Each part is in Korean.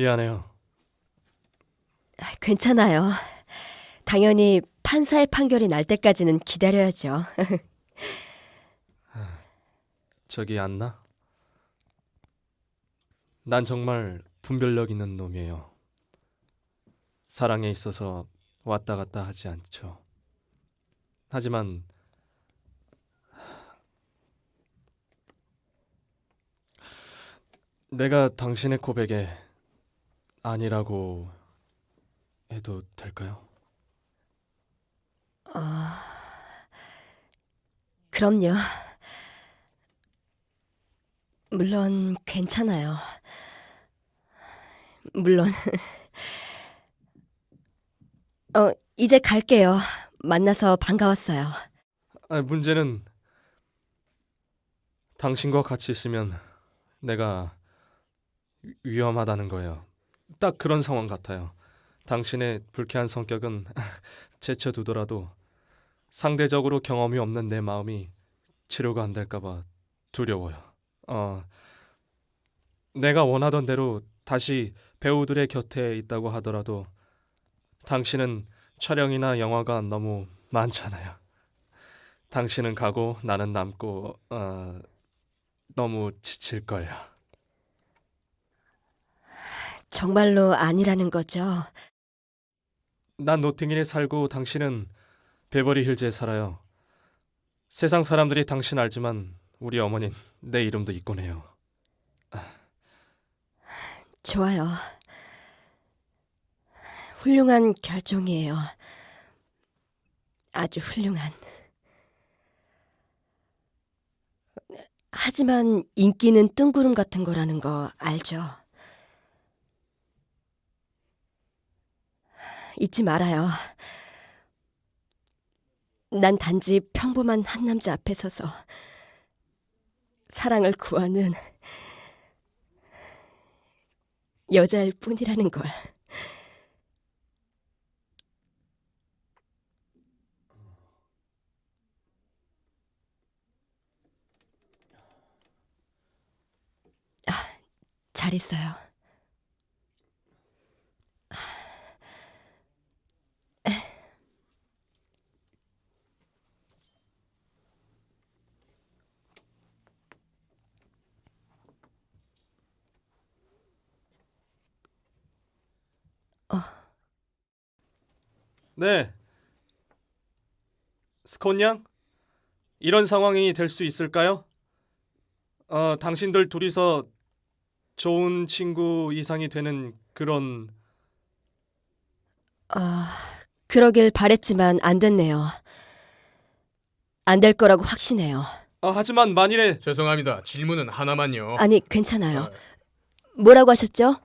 미안해요. 괜찮아요. 당연히 판사의 판결이 날 때까지는 기다려야죠. 저기 안나? 난 정말 분별력 있는 놈이에요. 사랑에 있어서 왔다 갔다 하지 않죠. 하지만 내가 당신의 고백에 아니라고 해도 될까요? 그럼요. 물론 괜찮아요. 물론. 어, 이제 갈게요. 만나서 반가웠어요. 아, 문제는 당신과 같이 있으면 내가 위- 위험하다는 거예요. 딱 그런 상황 같아요. 당신의 불쾌한 성격은 제쳐두더라도 상대적으로 경험이 없는 내 마음이 치료가 안 될까봐 두려워요. 어, 내가 원하던 대로 다시 배우들의 곁에 있다고 하더라도 당신은 촬영이나 영화가 너무 많잖아요. 당신은 가고 나는 남고 어, 너무 지칠 거예요. 정말로 아니라는 거죠. 난 노팅힐에 살고 당신은 베버리 힐즈에 살아요. 세상 사람들이 당신 알지만 우리 어머닌 내 이름도 잊곤 해요. 좋아요. 훌륭한 결정이에요. 아주 훌륭한. 하지만 인기는 뜬구름 같은 거라는 거 알죠? 잊지 말아요. 난 단지 평범한 한 남자 앞에 서서 사랑을 구하는 여자일 뿐이라는 걸. 아, 잘 있어요. 네. 스콘 양? 이런 상황이 될 수 있을까요? 어, 당신들 둘이서 좋은 친구 이상이 되는 그런 아, 그러길 바랬지만 안 됐네요. 안 될 거라고 확신해요. 아, 하지만 만일에 죄송합니다. 질문은 하나만요. 아니, 괜찮아요. 아, 뭐라고 하셨죠?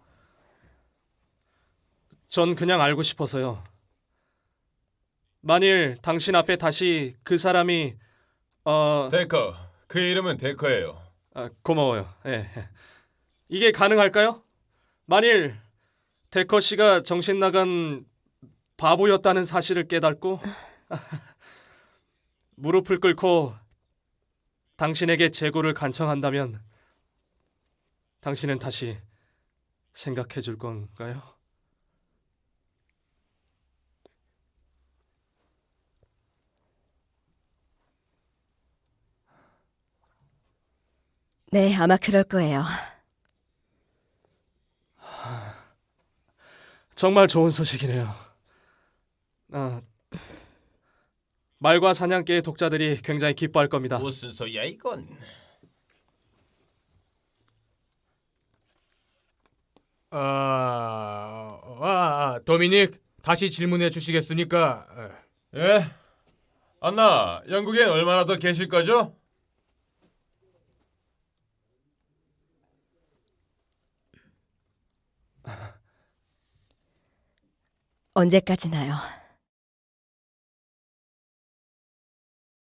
전 그냥 알고 싶어서요. 만일 당신 앞에 다시 그 사람이 어 데커. 그 이름은 데커예요. 아, 고마워요. 예. 이게 가능할까요? 만일 데커 씨가 정신 나간 바보였다는 사실을 깨닫고 무릎을 꿇고 당신에게 재고를 간청한다면 당신은 다시 생각해 줄 건가요? 네, 아마 그럴 거예요. 정말 좋은 소식이네요. 아, 말과 사냥개의 독자들이 굉장히 기뻐할 겁니다. 무슨 소리야 이건? 아, 아, 도미닉 다시 질문해 주시겠습니까? 아, 예? 안나, 영국엔 얼마나 더 계실 거죠? 언제까지나요?